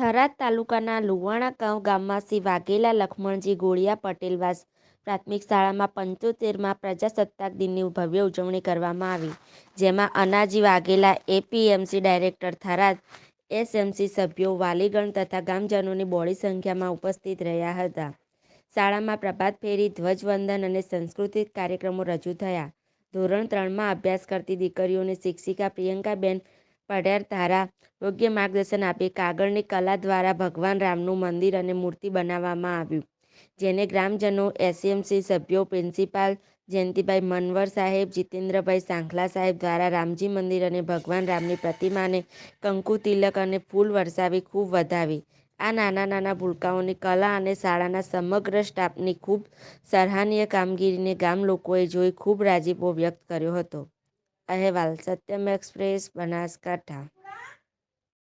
થરાદ તાલુકાના લુવાણા ગાંવ ગામમાં શ્રી વાઘેલા લખમણજી ગોળિયા પટેલવાસ પ્રાથમિક શાળામાં પંચોતેરમાં પ્રજાસત્તાક દિનની ભવ્ય ઉજવણી કરવામાં આવી, જેમાં Anaji Vaghela APMC director Tharad SMC સભ્યો વાલીગણ તથા ગામજનોની બોડી સંખ્યામાં ઉપસ્થિત રહ્યા હતા. શાળામાં પ્રભાત ફેરી, ધ્વજવંદન અને સાંસ્કૃતિક કાર્યક્રમો રજૂ થયા. ધોરણ ત્રણમાં અભ્યાસ કરતી દીકરીઓને શિક્ષિકા પ્રિયંકાબેન પઢિયાર તારા યોગ્ય માર્ગદર્શન આપી. કાગળની કલા દ્વારા ભગવાન રામનું મંદિર અને મૂર્તિ બનાવવામાં આવ્યું. જેને ગ્રામજનો, એસએમસી સભ્યો, પ્રિન્સિપાલ જયંતિભાઈ મનવર સાહેબ, જીતેન્દ્રભાઈ સાંખલા સાહેબ દ્વારા રામજી મંદિર અને ભગવાન રામની પ્રતિમાને કંકુ, તિલક અને ફૂલ વરસાવી ખૂબ વધાવી. આ નાના નાના ભૂલકાઓની કલા અને શાળાના સમગ્ર સ્ટાફની ખૂબ સરાહનીય કામગીરીને ગામ લોકોએ જોઈ ખૂબ રાજીપો વ્યક્ત કર્યો હતો. અહેવાલ સત્યમ એક્સપ્રેસ બનાસકાંઠા